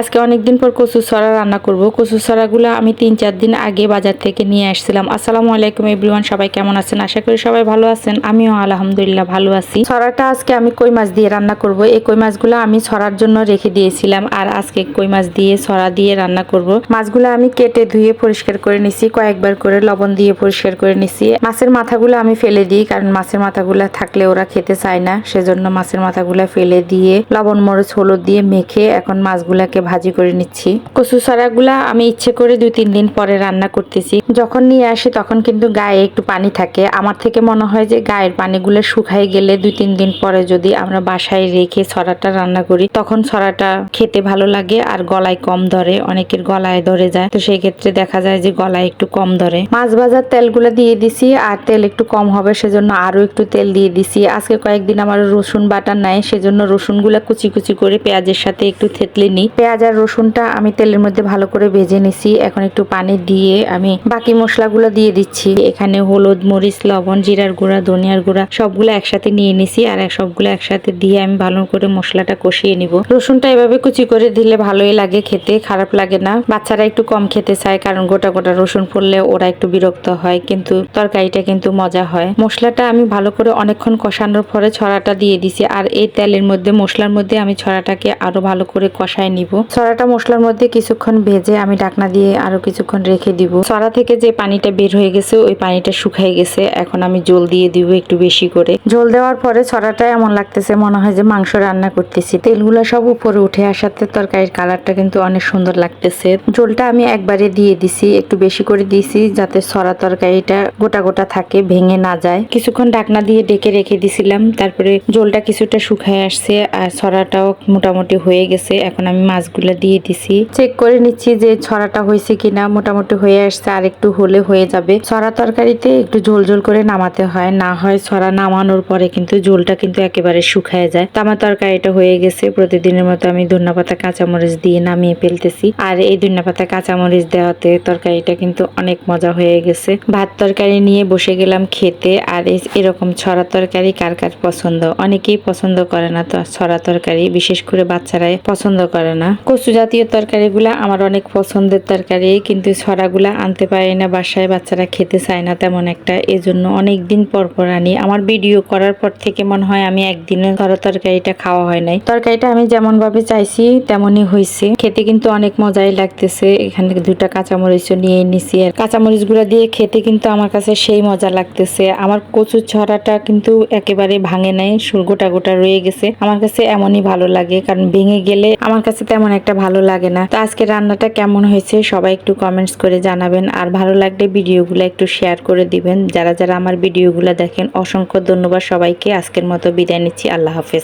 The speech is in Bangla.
আজকে অনেকদিন পর কচু ছড়া রান্না করব। কচু ছড়াগুলো আমি তিন চার দিন আগে বাজার থেকে নিয়ে আসছিলাম। আসসালামু আলাইকুম এভরিওয়ান, সবাই কেমন আছেন? আশা করি সবাই ভালো আছেন। আমিও আলহামদুলিল্লাহ ভালো আছি। ছড়াটা আজকে আমি কই মাছ দিয়ে রান্না করব? এই কই মাছগুলো আমি ছড়ার জন্য রেখে দিয়েছিলাম আর আজকে কই মাছ দিয়ে ছড়া দিয়ে রান্না করব। মাছগুলো আমি কেটে ধুয়ে পরিষ্কার করে নিছি, কয়েকবার করে লবণ দিয়ে পরিষ্কার করে নিছি। মাছের মাথাগুলো আমি ফেলে দিই কারণ মাছের মাথাগুলো থাকলে ওরা খেতে চায় না। সেজন্য মাছের মাথাগুলো ফেলে দিয়ে লবণ, মরিচ, হলুদ দিয়ে মেখে এখন মাছগুলাকে ভাজি করে নিচ্ছি। কচু ছড়াগুলা আমি ইচ্ছে করে দুই তিন দিন পরে রান্না করতেছি। যখন নিয়ে আসি তখন কিন্তু গায়ে একটু পানি থাকে। আমার থেকে মনে হয় যে গায়ের পানিগুলো শুকাই গেলে দুই তিন দিন পরে যদি আমরা বাসায় রেখে ছড়াটা রান্না করি, তখন ছড়াটা খেতে ভালো লাগে আর গলায় কম ধরে, অনেকের গলায় ধরে যায়। তো সেই ক্ষেত্রে দেখা যায় যে গলায় একটু কম ধরে। মাছ ভাজার তেলগুলো দিয়ে দিছি আর তেল একটু কম হবে সেজন্য আরও একটু তেল দিয়ে দিছি। আজকে কয়েকদিন আমার রসুন বাটা নাই, সেজন্য রসুনগুলা কুচি কুচি করে পেঁয়াজের সাথে একটু থেতলে নিই। পেঁয়াজ আর রসুনটা আমি তেলের মধ্যে ভালো করে ভেজে নিছি। এখন একটু পানি দিয়ে আমি বাকি মশলাগুলো দিয়ে দিচ্ছি। এখানে হলুদ, মরিচ, লবণ, জিরার গুঁড়া, ধনিয়ার গুঁড়া সবগুলো একসাথে নিয়ে নিছি আর সবগুলো একসাথে দিয়ে আমি ভালো করে মশলাটা কষিয়ে নিব। রসুনটা এভাবে কুচি করে দিলে ভালোই লাগে খেতে, খারাপ লাগে না। বাচ্চারা একটু কম খেতে চায় কারণ গোটা গোটা রসুন পড়লে ওরা একটু বিরক্ত হয়, কিন্তু তরকারিটা কিন্তু মজা হয়। মশলাটা আমি ভালো করে অনেকক্ষণ কষানোর পরে ছড়াটা দিয়ে দিছি আর এই তেলের মধ্যে, মশলার মধ্যে আমি ছড়াটাকে আরও ভালো করে কষায় নিব। ছড়াটা মশলার মধ্যে কিছুক্ষণ ভেজে আমি ঢাকনা দিয়ে আরও কিছুক্ষণ রেখে দিব। ছড়া থেকে যে পানিটা বের হয়ে গেছে, ওই পানিটা শুকাই গেছে। এখন আমি জল দিয়ে দিব একটু বেশি করে। জল দেওয়ার পরে ছড়াটা এমন লাগতেছে মনে হয় যে মাংস রান্না করতেছি। তেলগুলো সব উপরে উঠে আসাতে তরকারির কালারটা কিন্তু অনেক সুন্দর লাগতেছে। জলটা আমি একবারে দিয়ে দিছি, একটু বেশি করে দিছি যাতে ছড়া তরকারিটা গোটা গোটা থাকে, ভেঙে না যায়। কিছুক্ষণ ঢাকনা দিয়ে ডেকে রেখে দিছিলাম, তারপরে জলটা কিছুটা শুকায় আসছে আর ছড়াটাও মোটামুটি হয়ে গেছে। এখন আমি মাছগুলো দিয়ে দিছি। চেক করে নিচ্ছি যে ছড়াটা হয়েছে কিনা, মোটামুটি হয়ে আসছে, আর একটু হলে হয়ে যাবে। ছড়া তরকারিতে একটু ঝোল ঝোল করে নামাতে হয়। না হয় ছড়া নামানোর পরে কিন্তু ঝোলটা কিন্তু একেবারে শুকায় যায়। তো আমার তরকারিটা হয়ে গেছে। প্রতিদিনের মতো আমি ধন্যপাতা কাঁচামরিচ দিয়ে নামিয়ে ফেলতেছি। আর এই ধন্যপাতা কাঁচামরিচ দেওয়াতে তরকারিটা কিন্তু অনেক মজা হয়ে গেছে। ভাত তরকারি নিয়ে বসে গেলাম খেতে। আর এরকম ছড়া তরকারি কার কার পছন্দ? অনেকেই পছন্দ করে না তো, ছড়া তরকারি। বিশেষ করে বাচ্চারাই পছন্দ করে না। কচু জাতীয় তরকারিগুলা আমার অনেক পছন্দের তরকারি, কিন্তু ছড়াগুলা আনতে পারি না, বাসায় বাচ্চারা খেতে চায় না তেমন একটা। এজন্য অনেক দিন পর পর আনি। আমার ভিডিও করার পর থেকে মনে হয় আমি একদিনে ছড়া তরকারিটা খাওয়া হয় নাই। তরকারিটা আমি যেমন ভাবে চাইছি, তেমনই হয়েছে খেতে কিন্তু অনেক মজাই লাগতেছে। এখান থেকে দুটা কাঁচামরিচও নিয়ে নিছি আর কাঁচামরিচ গুঁড়া দিয়ে খেতে কিন্তু আমার কাছে সেই মজা লাগতেছে। আমার কচুর ছড়াটা কিন্তু একেবারে ভাঙে নাই সু- গোটা গোটা রয়ে গেছে। আমার কাছে এমনই ভালো লাগে, কারণ ভেঙে গেলে আমার কাছে তেমন একটা ভালো লাগে না। তো আজকে রান্নাটা কেমন হয়েছে সবাই একটু কমেন্টস করে জানাবেন। আর ভালো লাগলে ভিডিওগুলো একটু শেয়ার করে দিবেন। যারা যারা আমার ভিডিওগুলো দেখেন, অসংখ্য ধন্যবাদ সবাইকে। আজকের মতো বিদায় নিচ্ছি। আল্লাহ হাফেজ।